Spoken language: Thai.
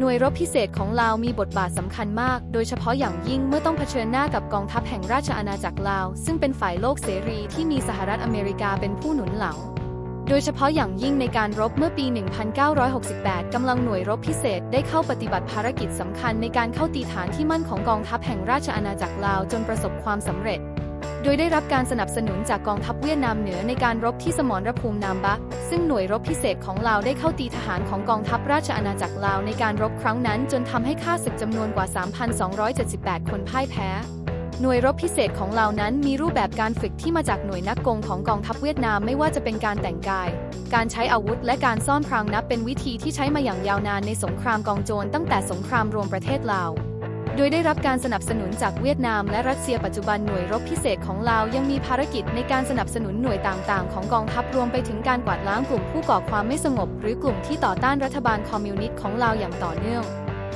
หน่วยรบพิเศษของลาวมีบทบาทสำคัญมาก โดยเฉพาะอย่างยิ่งเมื่อต้องเผชิญหน้ากับกองทัพแห่งราชอาณาจักรลาว ซึ่งเป็นฝ่ายโลกเสรีที่มีสหรัฐอเมริกาเป็นผู้หนุนหลัง โดยเฉพาะอย่างยิ่งในการรบเมื่อปี 1968 กำลังหน่วยรบพิเศษได้เข้าปฏิบัติภารกิจสำคัญในการเข้าตีฐานที่มั่นของกองทัพแห่งราชอาณาจักรลาวจนประสบความสำเร็จ โดยได้รับการสนับสนุนจากกองทัพเวียดนามเหนือในการรบที่สมรภูมินามบะ ซึ่งหน่วยรบพิเศษของลาวได้เข้าตีทหารของกองทัพราชอาณาจักรลาวในการรบครั้งนั้น จนทำให้ข้าศึกจำนวนกว่า 3,278 คนพ่ายแพ้หน่วยรบพิเศษของลาวนั้นมีรูปแบบการฝึกที่มาจากหน่วยนักกงของกองทัพเวียดนามไม่ว่าจะเป็นการแต่งกาย การใช้อาวุธและการซ่อนพรางนับเป็นวิธีที่ใช้มาอย่างยาวนานในสงครามกองโจรตั้งแต่สงครามรวมประเทศลาว โดยได้รับการสนับสนุนจากเวียดนามและรัสเซียปัจจุบันหน่วยรบพิเศษของลาวยังมีภารกิจในการสนับสนุนหน่วยต่างๆ ของกองทัพรวมไปถึงการกวาดล้างกลุ่มผู้ก่อความไม่สงบ หรือกลุ่มที่ต่อต้านรัฐบาลคอมมิวนิสต์ของลาวอย่างต่อเนื่อง